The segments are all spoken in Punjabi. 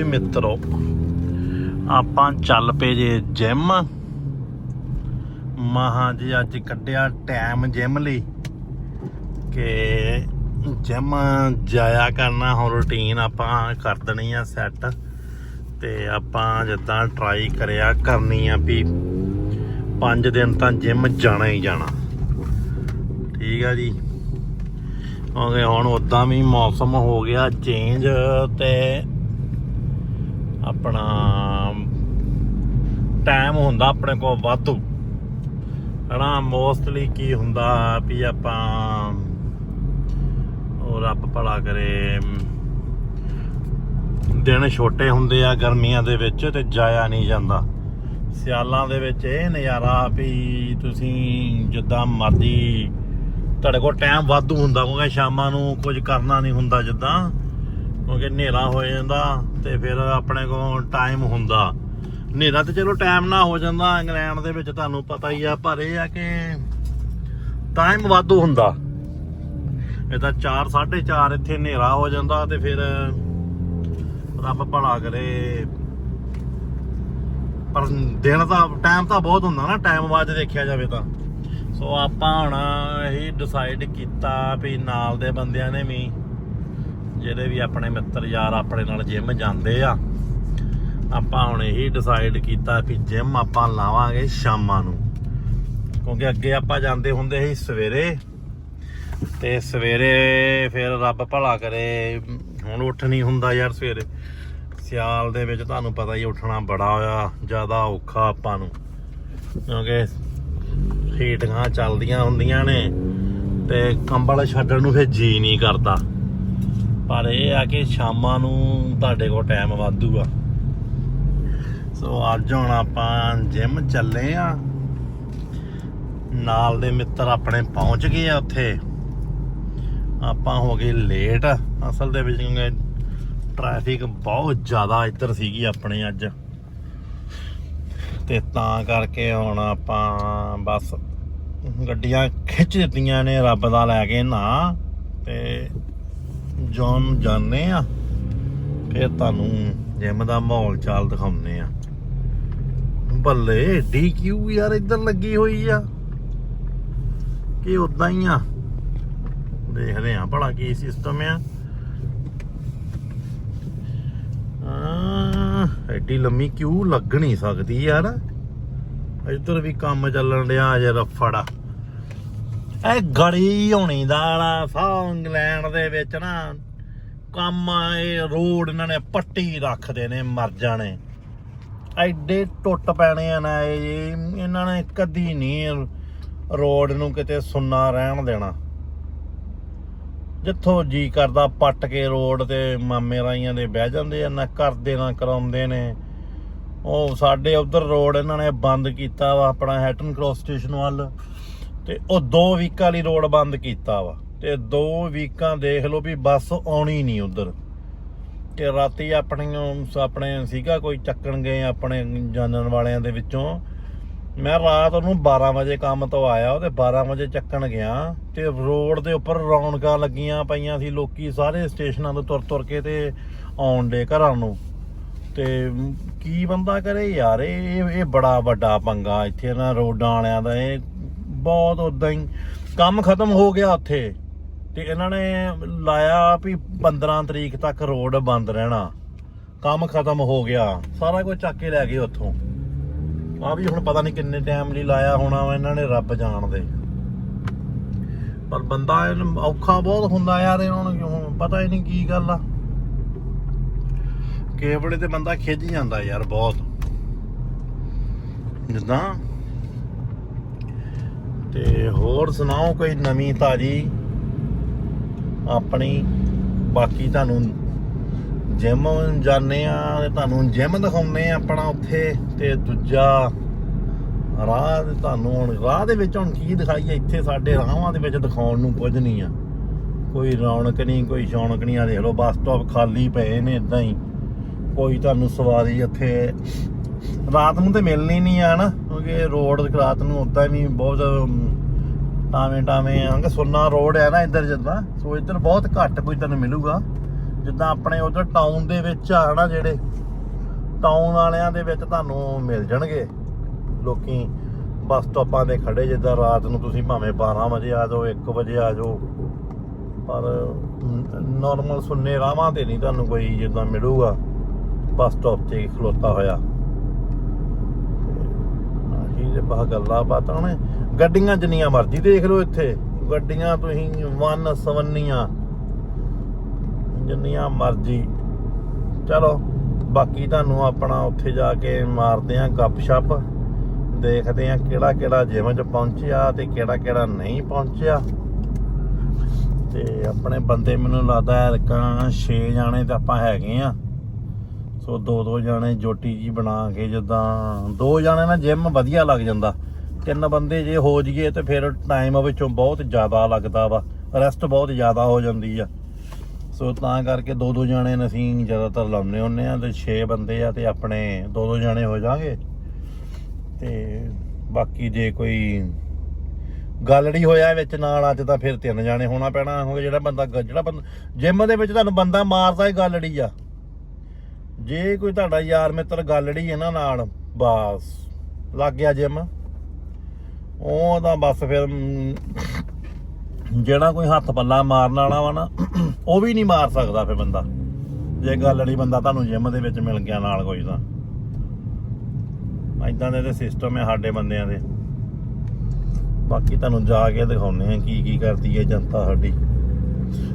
ਵੀ ਮਿੱਤਰੋ, ਆਪਾਂ ਚੱਲ ਪਏ ਜੇ ਜਿਮ ਮਹਾ ਜੀ ਅੱਜ ਕੱਢਿਆ ਟਾਈਮ ਜਿਮ ਲਈ ਕਿ ਜਿਮ ਜਾਇਆ ਕਰਨਾ, ਹੁਣ ਰੁਟੀਨ ਆਪਾਂ ਕਰ ਦੇਣੀ ਆ ਸੈੱਟ ਤੇ ਆਪਾਂ ਜਿੱਦਾਂ ਟਰਾਈ ਕਰਿਆ ਕਰਨੀ ਆ ਵੀ 5 ਦਿਨ ਤਾਂ ਜਿਮ ਜਾਣਾ ਹੀ ਜਾਣਾ। ਠੀਕ ਆ ਜੀ। ਕਿਉਂਕਿ ਹੁਣ ਉਦਾਂ ਵੀ ਮੌਸਮ ਹੋ ਗਿਆ ਚੇਂਜ ਤੇ ਆਪਣਾ ਟਾਈਮ ਹੁੰਦਾ ਆਪਣੇ ਕੋਲ ਵਾਧੂ। ਹਨਾ ਮੋਸਟਲੀ ਕੀ ਹੁੰਦਾ ਵੀ ਆਪਾਂ ਉਹ ਰੱਬ ਭਲਾ ਕਰੇ। ਦਿਨ ਛੋਟੇ ਹੁੰਦੇ ਆ ਗਰਮੀਆਂ ਦੇ ਵਿੱਚ ਤੇ ਜਾਇਆ ਨਹੀਂ ਜਾਂਦਾ। ਸਿਆਲਾਂ ਦੇ ਵਿੱਚ ਇਹ ਨਜ਼ਾਰਾ ਵੀ ਤੁਸੀਂ ਜਿੱਦਾਂ ਮਰਜ਼ੀ, ਤੁਹਾਡੇ ਕੋਲ ਟਾਈਮ ਵਾਧੂ ਹੁੰਦਾ ਕਿਉਂਕਿ ਸ਼ਾਮਾਂ ਨੂੰ ਕੁਝ ਕਰਨਾ ਨਹੀਂ ਹੁੰਦਾ ਜਿੱਦਾਂ। ਕਿਉਂਕਿ ਹਨੇਰਾ ਹੋ ਜਾਂਦਾ ਤੇ ਫਿਰ ਆਪਣੇ ਕੋਲ ਟਾਈਮ ਹੁੰਦਾ। ਹਨੇਰਾ ਤੇ ਚਲੋ ਟਾਈਮ ਨਾ ਹੋ ਜਾਂਦਾ, ਇੰਗਲੈਂਡ ਦੇ ਵਿੱਚ ਤੁਹਾਨੂੰ ਪਤਾ ਹੀ ਆ, ਪਰ ਇਹ ਆ ਕਿ ਟਾਈਮ ਵਾਧੂ ਹੁੰਦਾ। ਇਹ ਤਾਂ 4 4:30 ਇੱਥੇ ਹਨੇਰਾ ਹੋ ਜਾਂਦਾ ਤੇ ਫਿਰ ਰੱਬ ਭਲਾ ਕਰੇ। ਪਰ ਦਿਨ ਦਾ ਟਾਈਮ ਤਾਂ ਬਹੁਤ ਹੁੰਦਾ ਨਾ ਟਾਈਮ ਬਾਅਦ ਦੇਖਿਆ ਜਾਵੇ ਤਾਂ। ਸੋ ਆਪਾਂ ਹੁਣ ਇਹੀ ਡਿਸਾਈਡ ਕੀਤਾ ਵੀ ਨਾਲ ਦੇ ਬੰਦਿਆਂ ਨੇ ਵੀ ਜਿਹੜੇ ਵੀ ਆਪਣੇ ਮਿੱਤਰ ਯਾਰ ਆਪਣੇ ਨਾਲ ਜਿਮ ਜਾਂਦੇ ਆ, ਆਪਾਂ ਹੁਣ ਇਹੀ ਡਿਸਾਈਡ ਕੀਤਾ ਵੀ ਜਿਮ ਆਪਾਂ ਲਾਵਾਂਗੇ ਸ਼ਾਮਾਂ ਨੂੰ। ਕਿਉਂਕਿ ਅੱਗੇ ਆਪਾਂ ਜਾਂਦੇ ਹੁੰਦੇ ਸੀ ਸਵੇਰੇ, ਤੇ ਸਵੇਰੇ ਫਿਰ ਰੱਬ ਭਲਾ ਕਰੇ, ਹੁਣ ਉੱਠ ਨਹੀਂ ਹੁੰਦਾ ਯਾਰ ਸਵੇਰੇ। ਸਿਆਲ ਦੇ ਵਿੱਚ ਤੁਹਾਨੂੰ ਪਤਾ ਹੀ ਉੱਠਣਾ ਬੜਾ ਹੋਇਆ ਜ਼ਿਆਦਾ ਔਖਾ ਆਪਾਂ ਨੂੰ। ਕਿਉਂਕਿ ਹੀਟਾਂ ਚੱਲਦੀਆਂ ਹੁੰਦੀਆਂ ਨੇ, ਤੇ ਕੰਬਲ ਛੱਡਣ ਨੂੰ ਫਿਰ ਜੀ ਨਹੀਂ ਕਰਦਾ। ਪਰ ਇਹ ਆ ਕਿ ਸ਼ਾਮਾਂ ਨੂੰ ਤੁਹਾਡੇ ਕੋਲ ਟਾਈਮ ਵਾਧੂ ਸੋ ਅੱਜ ਹੁਣ ਆਪਾਂ ਜਿਮ ਚੱਲੇ ਆ। ਨਾਲ ਦੇ ਮਿੱਤਰ ਆਪਣੇ ਪਹੁੰਚ ਗਏ ਆ ਉੱਥੇ। ਆਪਾਂ ਹੋ ਗਏ ਲੇਟ ਅਸਲ ਦੇ ਵਿੱਚ ਕਿਉਂਕਿ ਟ੍ਰੈਫਿਕ ਬਹੁਤ ਜ਼ਿਆਦਾ ਇੱਧਰ ਸੀਗੀ ਆਪਣੇ ਅੱਜ। ਤੇ ਤਾਂ ਕਰਕੇ ਹੁਣ ਆਪਾਂ ਬਸ ਗੱਡੀਆਂ ਖਿੱਚ ਦਿੱਤੀਆਂ ਨੇ, ਰੱਬ ਦਾ ਲੈ ਕੇ ਨਾ। ਤੇ ਜੌਨ ਜਾਣੇ ਆ, ਫਿਰ ਤੁਹਾਨੂੰ ਜਿਮ ਦਾ ਮਾਹੌਲ ਚਾਲ ਦਿਖਾਉਂਦੇ ਆ। ਬੱਲੇ ਡੀਕਿਊ ਯਾਰ ਇੱਧਰ ਲੱਗੀ ਹੋਈ ਆ। ਕਿ ਉਦਾਂ ਹੀ ਆ? ਦੇਖਦੇ ਆ ਭਲਾ ਕੀ ਸਿਸਟਮ ਆ। ਐਡੀ ਲੰਮੀ ਕਿਊ ਲੱਗ ਨਹੀਂ ਸਕਦੀ ਯਾਰ। ਇੱਧਰ ਵੀ ਕੰਮ ਚੱਲਣ ਡਿਆ ਜੇ ਰਫੜਾ ਇਹ ਗੜੀ ਹੋਣੀ ਦਾ ਵਾਲਾ ਸਾ ਇੰਗਲੈਂਡ ਦੇ ਵਿੱਚ ਨਾ, ਕੰਮ ਇਹ ਰੋਡ ਇਹਨਾਂ ਨੇ ਪੱਟੀ ਰੱਖਦੇ ਨੇ ਮਰ ਜਾਣੇ ਐਡੇ ਟੁੱਟ ਪੈਣੇ ਆ ਨਾ ਇਹ, ਇਹਨਾਂ ਨੇ ਕਦੀ ਨਹੀਂ ਰੋਡ ਨੂੰ ਕਿਤੇ ਸੁੰਨਾ ਰਹਿਣ ਦੇਣਾ। ਜਿੱਥੋਂ ਜੀ ਕਰਦਾ ਪੱਟ ਕੇ ਰੋਡ ਤੇ ਮਾਮੇ ਰਾਈਆਂ ਦੇ ਬਹਿ ਜਾਂਦੇ ਆ, ਨਾ ਕਰਦੇ ਨਾ ਕਰਾਉਂਦੇ ਨੇ। ਉਹ ਸਾਡੇ ਉਧਰ ਰੋਡ ਇਹਨਾਂ ਨੇ ਬੰਦ ਕੀਤਾ ਵਾ, ਆਪਣਾ ਹੈਟਨ ਕ੍ਰੋਸ ਸਟੇਸ਼ਨ ਵੱਲ। ਤੇ ਉਹ ਦੋ ਵੀਕਾਂ ਲਈ ਰੋਡ ਬੰਦ ਕੀਤਾ ਵਾ। ਤੇ ਦੋ ਵੀਕਾਂ ਦੇਖ ਲਓ ਵੀ ਬੱਸ ਆਉਣੀ ਨਹੀਂ ਉਧਰ। ਤੇ ਰਾਤੀ ਆਪਣੀਆਂ, ਆਪਣੇ ਸੀਗਾ ਕੋਈ ਚੱਕਣ ਗਏ ਆਪਣੇ ਜਾਣਨ ਵਾਲਿਆਂ ਦੇ ਵਿੱਚੋਂ। ਮੈਂ ਰਾਤ ਨੂੰ 12 ਵਜੇ ਕੰਮ ਤੋਂ ਆਇਆ, ਉਹ ਤੇ 12 ਵਜੇ ਚੱਕਣ ਗਿਆ। ਤੇ ਰੋਡ ਦੇ ਉੱਪਰ ਰੌਣਕਾਂ ਲੱਗੀਆਂ ਪਈਆਂ ਸੀ, ਲੋਕੀ ਸਾਰੇ ਸਟੇਸ਼ਨਾਂ ਤੋਂ ਤੁਰ ਤੁਰ ਕੇ ਤੇ ਆਉਣ ਦੇ ਘਰਾਂ ਨੂੰ। ਤੇ ਕੀ ਬੰਦਾ ਕਰੇ ਯਾਰ, ਇਹ ਇਹ ਬੜਾ ਵੱਡਾ ਪੰਗਾ ਇੱਥੇ ਨਾ ਰੋਡਾਂ ਵਾਲਿਆਂ ਦਾ, ਇਹ ਬਹੁਤ ਉਦਾਂ ਹੀ। ਕੰਮ ਖਤਮ ਹੋ ਗਿਆ ਉੱਥੇ। ਤੇ ਇਹਨਾਂ ਨੇ ਲਾਇਆ ਵੀ 15 ਤਰੀਕ ਤੱਕ ਰੋਡ ਬੰਦ ਰਹਿਣਾ। ਕੰਮ ਖਤਮ ਹੋ ਗਿਆ। ਸਾਰਾ ਕੁਝ ਚੱਕ ਕੇ ਲੈ ਗਏ ਉੱਥੋਂ। ਆ ਵੀ ਹੁਣ ਪਤਾ ਨਹੀਂ ਕਿੰਨੇ ਟਾਈਮ ਲਈ ਲਾਇਆ ਹੋਣਾ ਇਹਨਾਂ ਨੇ ਰੱਬ ਜਾਣਦੇ। ਪਰ ਬੰਦਾ ਔਖਾ ਬਹੁਤ ਹੁੰਦਾ ਯਾਰ ਇਹਨਾਂ ਨੂੰ ਪਤਾ ਹੀ ਨਹੀਂ ਕੀ ਗੱਲ ਆ। ਕੇਵੜੇ ਤੇ ਬੰਦਾ ਖਿੱਚ ਜਾਂਦਾ ਯਾਰ ਬਹੁਤ। ਜਿੱਦਾਂ ਤੇ ਹੋਰ ਸੁਣਾਓ ਕੋਈ ਨਵੀਂ ਤਾਜੀ ਆਪਣੀ? ਬਾਕੀ ਤੁਹਾਨੂੰ ਜਿਮ ਜਾਣੇ ਆ ਤੇ ਤੁਹਾਨੂੰ ਜਿਮ ਦਿਖਾਉਂਦੇ ਆ ਆਪਣਾ ਉੱਥੇ ਤੇ ਦੂਜਾ ਰਾਹ ਤੇ ਤੁਹਾਨੂੰ ਹੁਣ ਰਾਹ ਦੇ ਵਿੱਚ ਹੁਣ ਕੀ ਦਿਖਾਈਏ? ਇੱਥੇ ਸਾਡੇ ਰਾਹਾਂ ਦੇ ਵਿੱਚ ਦਿਖਾਉਣ ਨੂੰ ਕੁਝ ਨਹੀਂ ਆ। ਕੋਈ ਰੌਣਕ ਨਹੀਂ, ਕੋਈ ਸ਼ੌਣਕ ਨਹੀਂ। ਆ ਦੇਖ ਲਓ, ਬੱਸ ਸਟਾਪ ਖਾਲੀ ਪਏ ਨੇ ਇਦਾਂ ਹੀ। ਕੋਈ ਤੁਹਾਨੂੰ ਸਵਾਰੀ ਇੱਥੇ ਰਾਤ ਨੂੰ ਤੇ ਮਿਲਣੀ ਨਹੀਂ ਆ ਨਾ ਕਿਉਂਕਿ ਰੋਡ ਰਾਤ ਨੂੰ ਉਦਾਂ ਵੀ ਬਹੁਤ ਟਾਵੇਂ ਟਾਵੇਂ ਆ ਕਿ ਸੁੰਨਾ ਰੋਡ ਹੈ ਨਾ ਇੱਧਰ ਜਿੱਦਾਂ, ਸੋ ਇੱਧਰ ਬਹੁਤ ਘੱਟ ਕੋਈ ਤੁਹਾਨੂੰ ਮਿਲੂਗਾ। ਜਿੱਦਾਂ ਆਪਣੇ ਉਧਰ ਟਾਊਨ ਦੇ ਵਿੱਚ ਆ ਨਾ ਜਿਹੜੇ ਟਾਊਨ ਵਾਲਿਆਂ ਦੇ ਵਿੱਚ ਤੁਹਾਨੂੰ ਮਿਲ ਜਾਣਗੇ। ਲੋਕੀ ਬੱਸ ਸਟਾਪਾਂ ਦੇ ਖੜੇ ਜਿੱਦਾਂ ਰਾਤ ਨੂੰ ਤੁਸੀਂ ਭਾਵੇਂ 12 ਵਜੇ ਆ ਜਾਓ 1 ਵਜੇ ਆ ਜਾਓ, ਪਰ ਨਾਰਮਲ ਸੁੰਨੇ ਰਾਵਾਂ ਤੇ ਨਹੀਂ ਤੁਹਾਨੂੰ ਕੋਈ ਜਿੱਦਾਂ ਮਿਲੂਗਾ, ਬੱਸ ਸਟਾਪ ਤੇ ਖਲੋਤਾ ਹੋਇਆ। ਆਹੀ ਜੇ ਗੱਲਾਂ ਬਾਤਾਂ ਨੇ। ਗੱਡੀਆਂ ਜਿੰਨੀਆਂ ਮਰਜ਼ੀ ਦੇਖ ਲਓ ਇੱਥੇ। ਗੱਡੀਆਂ ਤੁਸੀਂ ਵਨ ਸਵੰਨੀਆਂ। ਜਿੰਨੀਆਂ ਮਰਜ਼ੀ। ਚਲੋ, ਬਾਕੀ ਤੁਹਾਨੂੰ ਆਪਣਾ ਉੱਥੇ ਜਾ ਕੇ ਮਾਰਦੇ ਆਂ ਗੱਪਸ਼ਪ। ਦੇਖਦੇ ਆਂ ਕਿਹੜਾ ਕਿਹੜਾ ਜਿਮ 'ਚ ਪਹੁੰਚਿਆ ਤੇ ਕਿਹੜਾ ਕਿਹੜਾ ਨਹੀਂ ਪਹੁੰਚਿਆ। ਤੇ ਆਪਣੇ ਬੰਦੇ ਮੈਨੂੰ ਲੱਗਦਾ ਹੈ 6 ਜਾਣੇ ਤਾਂ ਆਪਾਂ ਹੈਗੇ ਆ। ਸੋ ਦੋ ਦੋ ਜਾਣੇ ਜੋਟੀ ਜੀ ਬਣਾ ਕੇ ਜਿੱਦਾਂ ਦੋ ਜਾਣੇ ਨਾਲ ਜਿਮ ਵਧੀਆ ਲੱਗ ਜਾਂਦਾ। ਤਿੰਨ ਬੰਦੇ ਜੇ ਹੋ ਜੀਏ ਤੇ ਫਿਰ ਟਾਈਮ ਵਿੱਚੋਂ ਬਹੁਤ ਜ਼ਿਆਦਾ ਲੱਗਦਾ ਵਾ ਰੈਸਟ ਬਹੁਤ ਜ਼ਿਆਦਾ ਹੋ ਜਾਂਦੀ ਆ। ਸੋ ਤਾਂ ਕਰਕੇ ਦੋ ਦੋ ਜਾਣੇ ਅਸੀਂ ਜ਼ਿਆਦਾਤਰ ਲਾਉਂਦੇ ਹੁੰਨੇ ਆ ਤੇ 6 ਬੰਦੇ ਆ ਤੇ ਆਪਣੇ ਦੋ ਦੋ ਜਾਣੇ ਹੋ ਜਾਾਂਗੇ। ਤੇ ਬਾਕੀ ਜੇ ਕੋਈ ਗੱਲੜੀ ਹੋਇਆ ਵਿੱਚ ਨਾਲ ਅੱਜ ਤਾਂ ਫਿਰ ਤਿੰਨ ਜਾਣੇ ਹੋਣਾ ਪੈਣਾ ਹੋਵੇ ਜਿਹੜਾ ਬੰਦਾ ਗ- ਜਿਹੜਾ ਬੰਦਾ ਜਿਮ ਦੇ ਵਿੱਚ ਤੁਹਾਨੂੰ ਬੰਦਾ ਮਾਰਦਾ ਹੀ ਗੱਲੜੀ ਆ। ਜੇ ਕੋਈ ਤੁਹਾਡਾ ਯਾਰ ਮਿੱਤਰ ਗੱਲੜੀ ਇਹਨਾਂ ਨਾਲ, ਬਸ, ਲੱਗ ਗਿਆ ਜਿਮ ਉਹ ਤਾਂ ਬਸ ਫਿਰ ਜਿਹੜਾ ਕੋਈ ਹੱਥ ਪੱਲਾ ਮਾਰਨ ਵਾਲਾ ਵਾ ਨਾ, ਉਹ ਵੀ ਨਹੀਂ ਮਾਰ ਸਕਦਾ ਫਿਰ ਬੰਦਾ। ਜੇ ਗੱਲੜੀ ਬੰਦਾ ਤੁਹਾਨੂੰ ਜਿਮ ਦੇ ਵਿੱਚ ਮਿਲ ਗਿਆ ਨਾਲ ਕੋਈ ਤਾਂ। ਇਦਾਂ ਦੇ ਤੇ ਸਿਸਟਮ ਹੈ ਸਾਡੇ ਬੰਦਿਆਂ ਦੇ। ਬਾਕੀ ਤੁਹਾਨੂੰ ਜਾ ਕੇ ਦਿਖਾਉਨੇ ਆ ਕੀ ਕੀ ਕਰਦੀ ਹੈ ਜਨਤਾ ਸਾਡੀ।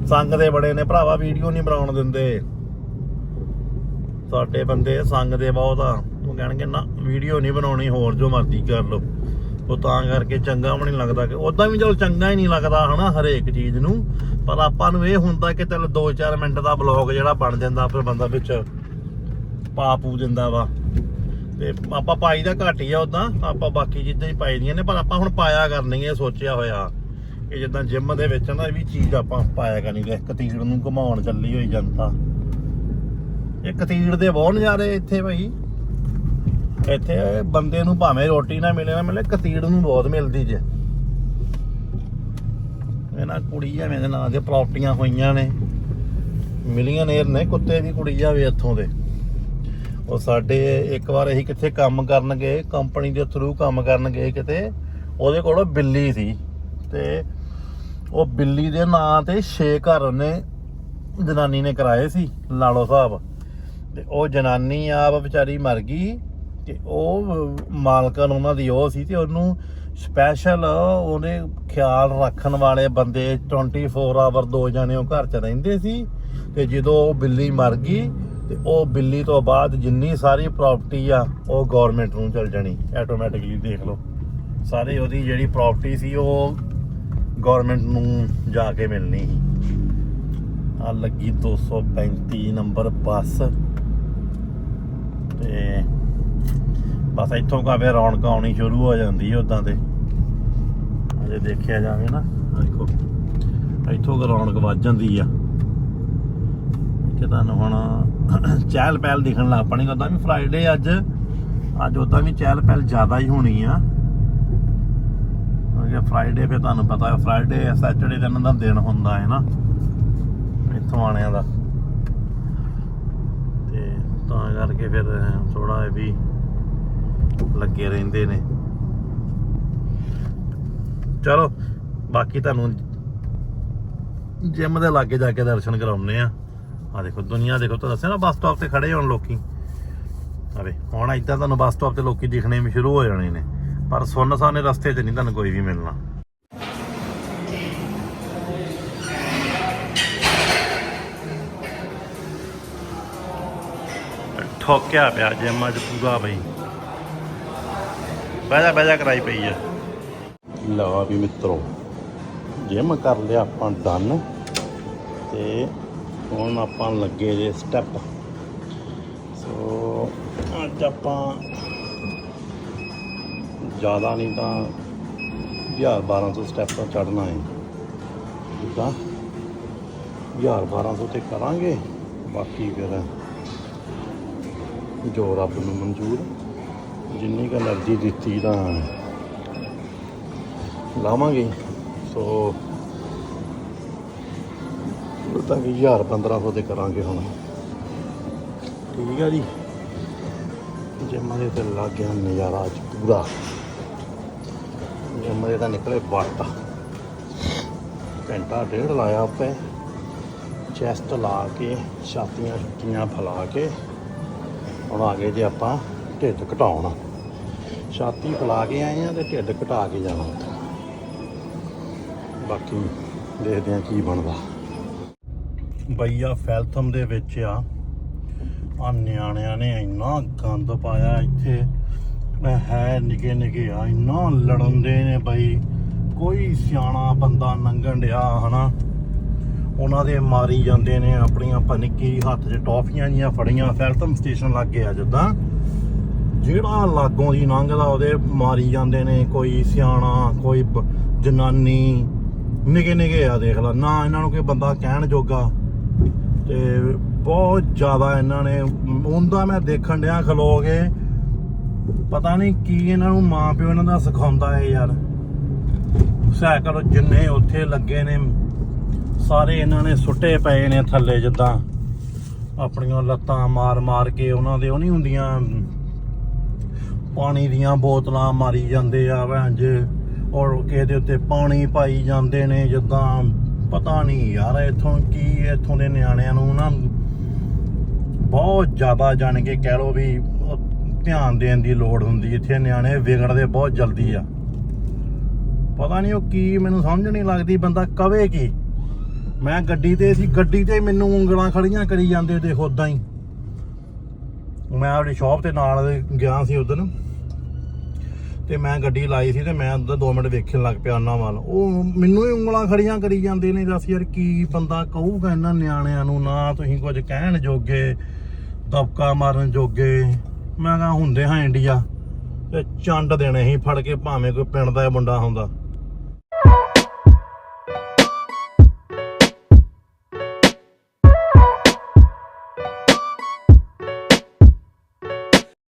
ਸੰਗ ਦੇ ਬੜੇ ਨੇ, ਭਰਾਵਾ ਵੀਡੀਓ ਨਹੀਂ ਬਣਾਉਣ ਦਿੰਦੇ। ਸਾਡੇ ਬੰਦੇ ਸੰਗ ਦੇ ਬਹੁਤ ਆ। ਉਹ ਕਹਿਣਗੇ, ਨਾ, ਵੀਡੀਓ ਨਹੀਂ ਬਣਾਉਣੀ, ਹੋਰ ਜੋ ਮਰਜ਼ੀ ਕਰ ਲਓ। ਉਹ ਤਾਂ ਕਰਕੇ ਚੰਗਾ ਵੀ ਨਹੀਂ ਲੱਗਦਾ ਕਿ ਉਦਾਂ ਵੀ ਚਲੋ ਚੰਗਾ ਹੀ ਨਹੀਂ ਲੱਗਦਾ ਹਨਾ ਹਰੇਕ ਚੀਜ਼ ਨੂੰ। ਪਰ ਆਪਾਂ ਨੂੰ ਇਹ ਹੁੰਦਾ ਕਿ ਚਲ 2-4 ਮਿੰਟ ਦਾ ਬਲੌਗ ਜਿਹੜਾ ਬਣ ਜਾਂਦਾ, ਫਿਰ ਬੰਦਾ ਵਿੱਚ ਪਾ ਪੂ ਦਿੰਦਾ ਵਾ। ਤੇ ਆਪਾਂ ਪਾਈ ਦਾ ਘੱਟ ਹੀ ਆ ਉਦਾਂ ਆਪਾਂ ਬਾਕੀ ਚੀਜ਼ਾਂ ਹੀ ਪਾਈ ਦੀਆਂ ਨੇ, ਪਰ ਆਪਾਂ ਹੁਣ ਪਾਇਆ ਕਰਨੀ ਹੈ ਸੋਚਿਆ ਹੋਇਆ। ਕਿ ਜਿੱਦਾਂ ਜਿਮ ਦੇ ਵਿੱਚ ਨਾ, ਇਹ ਵੀ ਚੀਜ਼ ਆਪਾਂ ਪਾਇਆ ਕਰਨੀ ਕਿ ਕਤੀੜ ਨੂੰ ਘੁਮਾਉਣ ਚੱਲੀ ਹੋਈ ਜਨਤਾ। ਇਹ ਕਤੀੜ ਦੇ ਬਹੁਤ ਨਜ਼ਾਰੇ ਇੱਥੇ ਭਾਈ। ਇੱਥੇ ਬੰਦੇ ਨੂੰ ਭਾਵੇਂ ਰੋਟੀ ਨਾ ਮਿਲੇ ਨਾ ਮਿਲੇ ਕਤੀੜ ਨੂੰ ਬਹੁਤ ਮਿਲਦੀ ਜੇ। ਇਹਨਾਂ ਕੁੜੀ ਐਵੇਂ ਨਾਂ ਦੇ ਪ੍ਰਾਪਰਟੀਆਂ ਹੋਈਆਂ ਨੇ। ਮਿਲੀਅਨੇਰ ਨੇ ਕੁੱਤੇ ਦੀ ਕੁੜੀ ਜਾਵੇ ਇੱਥੋਂ ਦੇ। ਉਹ ਸਾਡੇ ਇੱਕ ਵਾਰ ਅਸੀਂ ਕਿੱਥੇ ਕੰਮ ਕਰਨ ਗਏ, ਕੰਪਨੀ ਦੇ ਥਰੂ ਕੰਮ ਕਰਨ ਗਏ ਕਿਤੇ, ਉਹਦੇ ਕੋਲ ਬਿੱਲੀ ਸੀ। ਤੇ ਉਹ ਬਿੱਲੀ ਦੇ ਨਾਂ ਤੇ 6 ਘਰ ਉਹਨੇ ਜਨਾਨੀ ਨੇ ਕਰਾਏ ਸੀ, ਲਾਲੋ ਸਾਹਿਬ। ਤੇ ਉਹ ਜਨਾਨੀ ਆਪ ਵਿਚਾਰੀ ਮਰ ਗਈ ਤੇ ਉਹ ਮਾਲਕਨ ਉਹਨਾਂ ਦੀ ਉਹ ਸੀ ਤੇ ਉਹਨੂੰ ਸਪੈਸ਼ਲ ਉਹਨੇ ਖਿਆਲ ਰੱਖਣ ਵਾਲੇ ਬੰਦੇ 24 ਆਵਰ ਦੋ ਜਣੇ ਉਹ ਘਰ 'ਚ ਰਹਿੰਦੇ ਸੀ ਤੇ ਜਦੋਂ ਉਹ ਬਿੱਲੀ ਮਰ ਗਈ ਤੇ ਉਹ ਬਿੱਲੀ ਤੋਂ ਬਾਅਦ ਜਿੰਨੀ ਸਾਰੀ ਪ੍ਰਾਪਰਟੀ ਆ, ਉਹ ਗਵਰਨਮੈਂਟ ਨੂੰ ਚਲ ਜਾਣੀ ਆਟੋਮੈਟਿਕਲੀ ਦੇਖ ਲਓ। ਸਾਰੇ ਉਹਦੀ ਜਿਹੜੀ ਪ੍ਰਾਪਰਟੀ ਸੀ, ਉਹ ਗਵਰਨਮੈਂਟ ਨੂੰ ਜਾ ਕੇ ਮਿਲਣੀ ਸੀ। ਆ ਲੱਗੀ 235 ਨੰਬਰ ਬੱਸ। ਤੇ ਬਸ ਇੱਥੋਂ ਕਾਵੇ ਰੌਣਕ ਆਉਣੀ ਸ਼ੁਰੂ ਹੋ ਜਾਂਦੀ ਹੈ ਉਦਾਂ ਤੇ। ਅਜੇ ਦੇਖਿਆ ਜਾਵੇ ਨਾ। ਦੇਖੋ, ਇੱਥੋਂ ਰੌਣਕ ਵੱਜ ਜਾਂਦੀ ਆ। ਕਿ ਤੁਹਾਨੂੰ ਹੁਣ ਚਹਿਲ ਪਹਿਲ ਦਿਖਣ ਲੱਗ ਪਣੀ ਉਦਾਂ ਵੀ ਫਰਾਈਡੇ ਅੱਜ ਅੱਜ ਉਦਾਂ ਵੀ ਚਹਿਲ ਪਹਿਲ ਜ਼ਿਆਦਾ ਹੀ ਹੋਣੀ ਆ। ਕਿਉਂਕਿ ਫਰਾਈਡੇ ਫਿਰ ਤੁਹਾਨੂੰ ਪਤਾ ਹੈ ਫਰਾਈਡੇ ਸੈਟਰਡੇ ਦਿਨ ਦਾ ਦਿਨ ਹੁੰਦਾ ਹੈ ਨਾ, ਇੱਥੋਂ ਆਣਿਆਂ ਦਾ। ਤਾਂ ਕਰਕੇ ਫਿਰ ਥੋੜਾ ਇਹ ਵੀ ਲੱਗੇ ਰਹਿੰਦੇ ਨੇ। ਚਲੋ, ਬਾਕੀ ਤੁਹਾਨੂੰ ਜਿਮ ਦੇ ਲਾਗੇ ਜਾ ਕੇ ਦਰਸ਼ਨ ਕਰਾਉਣੇ ਆ ਆ ਦੇਖੋ, ਦੁਨੀਆ ਦੇਖੋ, ਤਾਂ ਦੱਸਿਆ ਨਾ, ਬੱਸ ਸਟਾਪ ਤੇ ਖੜੇ ਹੋਣ ਲੋਕੀ। ਅਰੇ ਹੁਣ ਇਦਾਂ ਤੁਹਾਨੂੰ ਬੱਸ ਸਟਾਪ ਤੇ ਲੋਕੀ ਦਿਖਣੇ ਵੀ ਸ਼ੁਰੂ ਹੋ ਜਾਣੇ ਨੇ। ਪਰ ਸੁੰਨ ਸਾਨੇ ਰਸਤੇ 'ਚ ਨਹੀਂ ਤੁਹਾਨੂੰ ਕੋਈ ਵੀ ਮਿਲਣਾ। ਠੋਕਿਆ ਪਿਆ, ਜਿਮ ਅੱਜ ਪੂਰਾ ਬਈ। ਬਹਿ ਜਾ ਕਰਾਈ ਪਈ ਆ। ਲਓ ਵੀ ਮਿੱਤਰੋ, ਜਿਮ ਕਰ ਲਿਆ ਆਪਾਂ ਡਨ ਤੇ ਹੁਣ ਆਪਾਂ ਲੱਗੇ ਜੇ ਸਟੈਪ ਸੋ ਅੱਜ ਆਪਾਂ ਜ਼ਿਆਦਾ ਨਹੀਂ ਤਾਂ 1000 1200 ਸਟੈਪ ਚੜਨਾ ਹੈ। ਜਿੱਦਾਂ 1000 1200 ਤੇ ਕਰਾਂਗੇ, ਬਾਕੀ ਫਿਰ ਜੋ ਰੱਬ ਨੂੰ ਮਨਜ਼ੂਰ ਜਿੰਨੀ ਕੁ એનર્ਜੀ ਦਿੱਤੀ ਤਾਂ ਲਾਵਾਂਗੇ। ਸੋ ਉਹ ਤਾਂ 1000 1500 ਦੇ ਕਰਾਂਗੇ ਹੁਣ। ਠੀਕ ਆ ਜੀ। ਜਿੰਮਾਂ ਦੇ ਤੇ ਲੱਗ ਗਿਆ ਨਜ਼ਾਰਾ ਅੱਜ ਪੂਰਾ। ਜਿੰਮਾਂ ਦੇ ਤਾਂ ਨਿਕਲੇ ਬੱਟ ਘੰਟਾ ਡੇਢ ਲਾਇਆ ਆਪੇ। ਚੈਸਟ ਲਾ ਕੇ ਛਾਤੀਆਂ ਛੁੱਟੀਆਂ ਫਲਾ ਕੇ। ਹੁਣ ਆ ਗਏ ਜੇ ਆਪਾਂ ਢਿੱਡ ਘਟਾਉਣ। ਛਾਤੀ ਫਲਾ ਕੇ ਆਏ ਆ ਤੇ ਢਿੱਡ ਘਟਾ ਕੇ ਜਾਣਾ। ਬਾਕੀ ਦੇਖਦੇ ਆ ਕੀ ਬਣਦਾ। ਬਈਆ ਫੈਲਥਮ ਦੇ ਵਿੱਚ ਆ। ਆ ਨਿਆਣਿਆਂ ਨੇ ਇੰਨਾ ਗੰਦ ਪਾਇਆ ਇੱਥੇ। ਮੈਂ ਹੈ ਨਿਕੇ ਨਿਕੇ ਆ, ਇੰਨਾ ਲੜਨ ਦੇ ਨੇ ਬਈ। ਕੋਈ ਸਿਆਣਾ ਬੰਦਾ ਨੰਗਣ ਡਿਆ, ਹਨਾ? ਉਹਨਾਂ ਦੇ ਮਾਰੀ ਜਾਂਦੇ ਨੇ ਆਪਣੀਆਂ ਪਨਿੱਕੀ ਹੱਥ 'ਚ ਟੌਫੀਆਂ ਜੀਆਂ ਫੜੀਆਂ ਫੈਲਥਮ ਸਟੇਸ਼ਨ ਲੱਗੇ ਆ ਜਿੱਦਾਂ। ਜਿਹੜਾ ਲਾਗੋਂ ਦੀ ਲੰਘਦਾ ਉਹਦੇ ਮਾਰੀ ਜਾਂਦੇ ਨੇ ਕੋਈ ਸਿਆਣਾ, ਕੋਈ ਜਨਾਨੀ, ਨਿਕੇ ਨਿਕੇ ਆ ਦੇਖ ਲਾ। ਨਾ ਇਹਨਾਂ ਨੂੰ ਕੋਈ ਬੰਦਾ ਕਹਿਣ ਜੋਗਾ। ਤੇ ਬਹੁਤ ਜ਼ਿਆਦਾ ਇਹਨਾਂ ਨੇ ਉਹਦਾ ਮੈਂ ਦੇਖਣ ਡਿਆ ਖਲੋ ਕੇ। ਪਤਾ ਨਹੀਂ ਕੀ ਇਹਨਾਂ ਨੂੰ ਮਾਂ ਪਿਓ ਇਹਨਾਂ ਦਾ ਸਿਖਾਉਂਦਾ ਹੈ ਯਾਰ। ਸਾਈਕਲ ਜਿੰਨੇ ਉੱਥੇ ਲੱਗੇ ਨੇ ਸਾਰੇ ਇਹਨਾਂ ਨੇ ਸੁੱਟੇ ਪਏ ਨੇ ਥੱਲੇ ਜਿੱਦਾਂ। ਆਪਣੀਆਂ ਲੱਤਾਂ ਮਾਰ ਮਾਰ ਕੇ ਉਹਨਾਂ ਦੇ ਉਹ ਨਹੀਂ ਹੁੰਦੀਆਂ। ਪਾਣੀ ਦੀਆਂ ਬੋਤਲਾਂ ਮਾਰੀ ਜਾਂਦੇ ਆ ਭੈਣ ਜੇ। ਔਰ ਕਿਸੇ ਉੱਤੇ ਪਾਣੀ ਪਾਈ ਜਾਂਦੇ ਨੇ ਜਿੱਦਾਂ। ਪਤਾ ਨਹੀਂ ਯਾਰ ਇੱਥੋਂ ਕੀ, ਇੱਥੋਂ ਦੇ ਨਿਆਣਿਆਂ ਨੂੰ ਨਾ ਬਹੁਤ ਜ਼ਿਆਦਾ ਜਾਣ ਕੇ ਕਹਿ ਲੋ ਵੀ ਧਿਆਨ ਦੇਣ ਦੀ ਲੋੜ ਹੁੰਦੀ ਇੱਥੇ ਨਿਆਣੇ ਵਿਗੜਦੇ ਬਹੁਤ ਜਲਦੀ ਆ। ਪਤਾ ਨਹੀਂ ਉਹ ਕੀ, ਮੈਨੂੰ ਸਮਝ ਨਹੀਂ ਲੱਗਦੀ ਬੰਦਾ ਕਵੇ ਕੀ। ਮੈਂ ਗੱਡੀ ਤੇ ਸੀ, ਗੱਡੀ ਤੇ ਮੈਨੂੰ ਉਂਗਲਾਂ ਖੜੀਆਂ ਕਰੀ ਜਾਂਦੇ ਦੇਖੋ ਉਦਾਂ ਹੀ। ਮੈਂ ਆਪਣੀ ਸ਼ਾਪ ਤੇ ਨਾਲ ਗਿਆ ਸੀ ਉਦੋਂ। ਤੇ ਮੈਂ ਗੱਡੀ ਲਾਈ ਸੀ ਤੇ ਮੈਂ ਉਦੋਂ 2 ਮਿੰਟ ਵੇਖਣ ਲੱਗ ਪਿਆ ਉਹਨਾਂ ਵੱਲ। ਉਹ ਮੈਨੂੰ ਹੀ ਉਂਗਲਾਂ ਖੜੀਆਂ ਕਰੀ ਜਾਂਦੇ ਨੇ, ਦੱਸ ਯਾਰ ਕੀ ਬੰਦਾ ਕਹੂਗਾ ਇਹਨਾਂ ਨਿਆਣਿਆਂ ਨੂੰ, ਨਾ ਤੁਸੀਂ ਕੁਝ ਕਹਿਣ ਜੋਗੇ, ਦਬਕਾ ਮਾਰਨ ਜੋਗੇ। ਮੈਂ ਕਹਾਂ ਹੁੰਦੇ ਹਾਂ ਇੰਡੀਆ। ਤੇ ਚੰਡ ਦੇਣੇ ਸੀ ਫੜ ਕੇ ਭਾਵੇਂ ਕੋਈ ਪਿੰਡ ਦਾ ਮੁੰਡਾ ਹੁੰਦਾ।